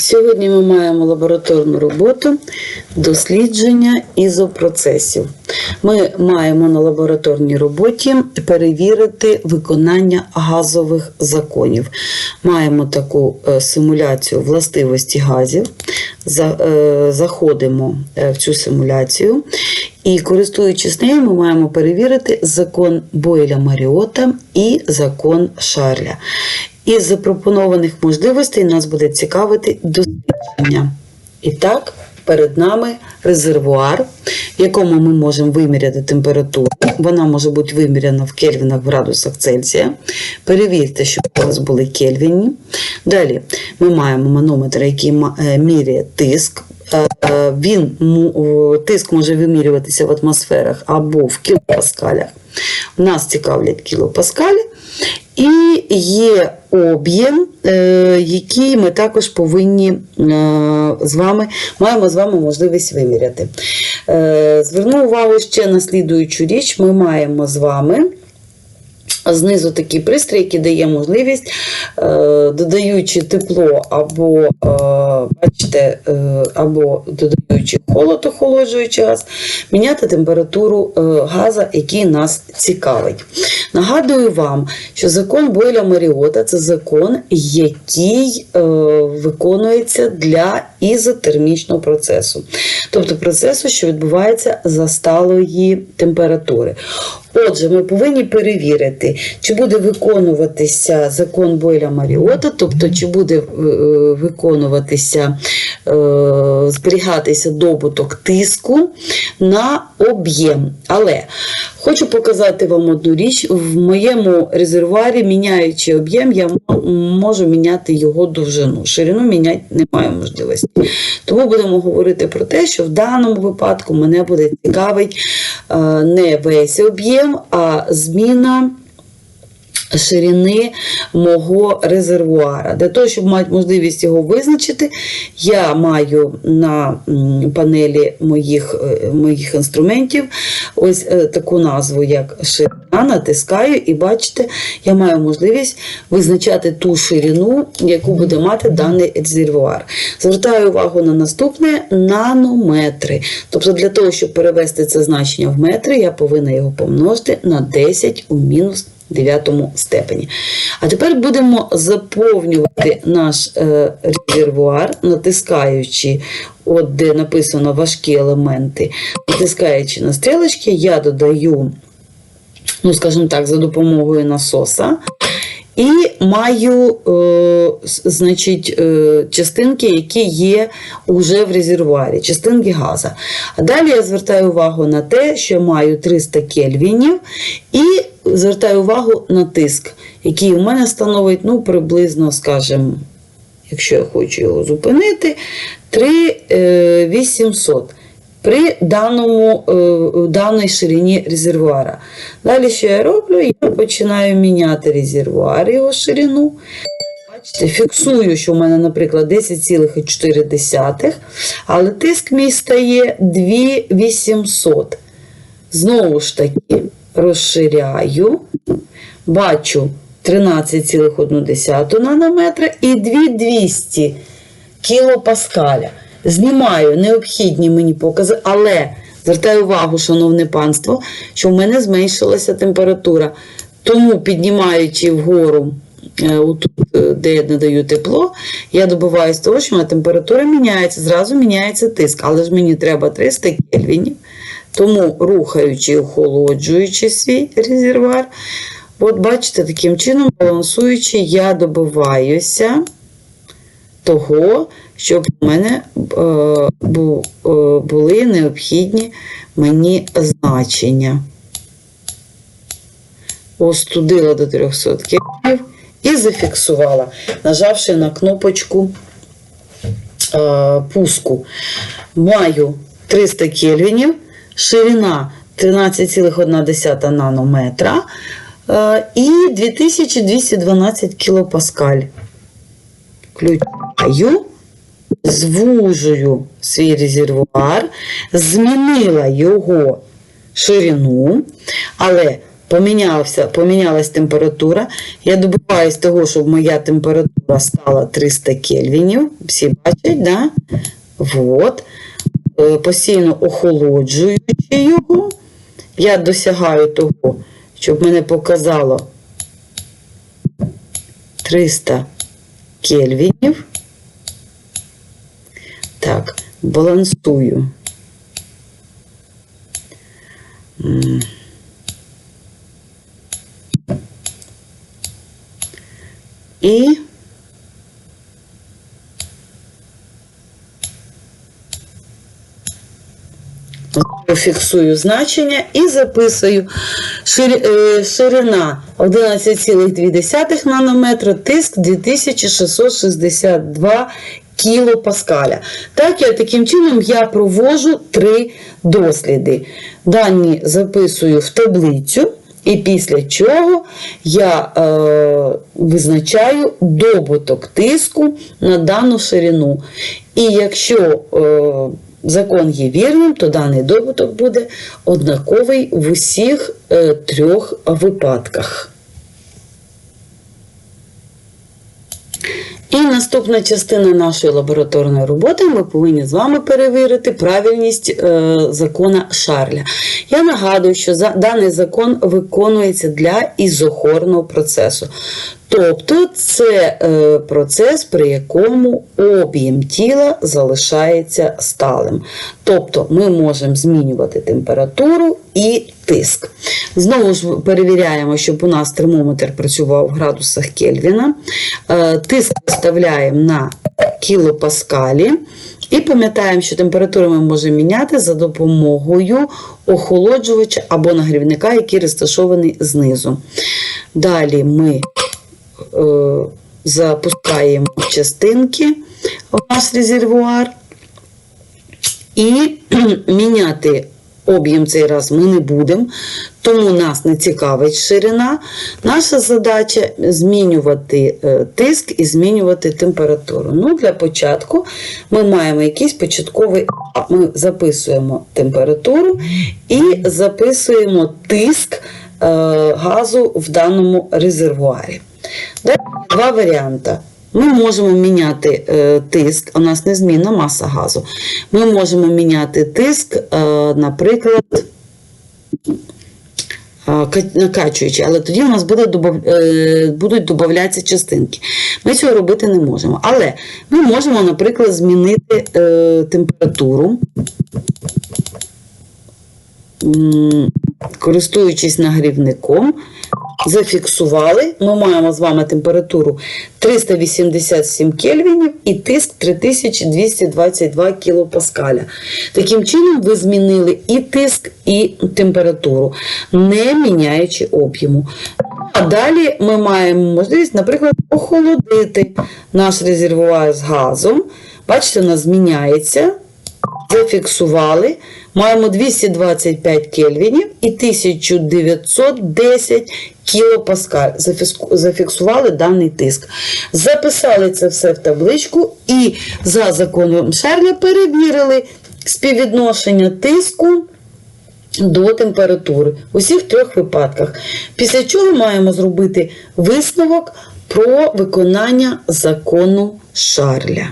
Сьогодні ми маємо лабораторну роботу дослідження ізопроцесів. Ми маємо на лабораторній роботі перевірити виконання газових законів. Маємо таку е, симуляцію властивості газів. Е, Заходимо е, в цю симуляцію. І користуючись нею, ми маємо перевірити закон Бойля Маріота і закон Шарля. Із запропонованих можливостей нас буде цікавити дослідження. І так, перед нами резервуар, в якому ми можемо виміряти температуру. Вона може бути виміряна в кельвінах, в градусах Цельсія. Перевірте, щоб у вас були кельвіні. Далі ми маємо манометр, який е, міряє тиск. Е, е, Він тиск може вимірюватися в атмосферах або в кілопаскалях. Нас цікавлять кілопаскалі. І є об'єм, е, який ми також повинні е, з вами маємо з вами можливість виміряти. Е, Зверну увагу ще на слідуючу річ. Ми маємо з вами. Знизу такий пристрій, який дає можливість, е, додаючи тепло або, е, бачите, е, або додаючи холод, охолоджуючи газ, міняти температуру газа, який нас цікавить. Нагадую вам, що закон Бойля Маріота це закон, який виконується для ізотермічного процесу, тобто процесу, що відбувається за сталої температури. Отже, ми повинні перевірити, чи буде виконуватися закон Бойля Маріота, тобто чи буде е, виконуватися, е, зберігатися добуток тиску на об'єм. Але хочу показати вам одну річ. В моєму резервуарі, міняючи об'єм, я можу міняти його довжину. Ширину міняти немає можливості. Тому будемо говорити про те, що в даному випадку мене буде цікавить е, не весь об'єм, а зміна. Ширини мого резервуара. Для того, щоб мати можливість його визначити, я маю на панелі моїх, е, моїх інструментів ось е, таку назву, як ширина, натискаю, і бачите, я маю можливість визначати ту ширину, яку буде мати даний резервуар. Звертаю увагу на наступне нанометри. Тобто, для того, щоб перевести це значення в метри, я повинна його помножити на 10 у мінус 9 степені. А тепер будемо заповнювати наш е, резервуар, натискаючи, от де написано важкі елементи, натискаючи на стрілочки, я додаю, ну, скажімо так, за допомогою насоса. І маю е, значить, е, частинки, які є уже в резервуарі, частинки газа. А далі я звертаю увагу на те, що маю 300 кельвінів, і звертаю увагу на тиск, який у мене становить ну, приблизно, скажімо, якщо я хочу його зупинити, 3800 при даному, е, даній ширині резервуара. Далі, що я роблю? Я починаю міняти резервуар, його ширину. Бачите, фіксую, що в мене, наприклад, 10,4, але тиск мій стає 2800. Знову ж таки, розширяю, бачу 13,1 нанометра і 2200 кілопаскаля. Знімаю необхідні мені покази, але звертаю увагу, шановне панство, що в мене зменшилася температура. Тому, піднімаючи вгору, отут, е, де я надаю тепло, я добиваюся того, що температура міняється, зразу міняється тиск, але ж мені треба 300 кельвінів. Тому, рухаючи і охолоджуючи свій резервуар, от бачите, таким чином, балансуючи, я добиваюся того, щоб у мене е, бу- е, були необхідні мені значення. Остудила до 300 кельвінів і зафіксувала, нажавши на кнопочку е, пуску. Маю 300 кельвінів, ширина 13,1 нанометра е, і 2212 кілопаскаль. Включаю, звужую свій резервуар, змінила його ширину, але помінявся, помінялась температура. Я добиваюсь того, щоб моя температура стала 300 кельвінів. Всі бачать, да? Вот. Е, Постійно охолоджуючи його, я досягаю того, щоб мене показало 300 кельвінів. Так, балансую. М. І фіксую значення і записую е, ширина 11,2 нанометра, тиск 2662 кілопаскаля. Так, я таким чином я провожу три досліди. Дані записую в таблицю. І після чого я е, визначаю добуток тиску на дану ширину. І якщо е, закон є вірним, то даний добуток буде однаковий в усіх е, трьох випадках. І наступна частина нашої лабораторної роботи ми повинні з вами перевірити правильність е, закона Шарля. Я нагадую, що за, даний закон виконується для ізохорного процесу. Тобто це е, процес, при якому об'єм тіла залишається сталим. Тобто ми можемо змінювати температуру і тиск. Знову ж перевіряємо, щоб у нас термометр працював в градусах Кельвіна. Е, Тиск виставляємо на кілопаскалі. І пам'ятаємо, що температуру ми можемо міняти за допомогою охолоджувача або нагрівника, який розташований знизу. Далі ми запускаємо частинки в наш резервуар. І міняти об'єм цей раз ми не будемо, тому нас не цікавить ширина. Наша задача змінювати е, тиск і змінювати температуру. Ну, Для початку ми маємо якийсь початковий. Ми записуємо температуру і записуємо тиск е, газу в даному резервуарі. Два варіанти. Ми можемо міняти е, тиск, у нас незмінна маса газу. Ми можемо міняти тиск, е, наприклад, е, накачуючи, але тоді у нас буде будуть додатися частинки. Ми цього робити не можемо. Але ми можемо, наприклад, змінити температуру. Користуючись нагрівником, зафіксували. Ми маємо з вами температуру 387 кельвінів і тиск 3222 кілопаскаля. Таким чином, ви змінили і тиск, і температуру, не міняючи об'єму. А далі ми маємо можливість, наприклад, охолодити наш резервуар з газом. Бачите, нас зміняється. Зафіксували. Маємо 225 кельвінів і 1910 кілопаскаль. Зафіксували даний тиск. Записали це все в табличку і за законом Шерля перевірили співвідношення тиску до температури у всіх трьох випадках. Після чого маємо зробити висновок про виконання закону Шарля.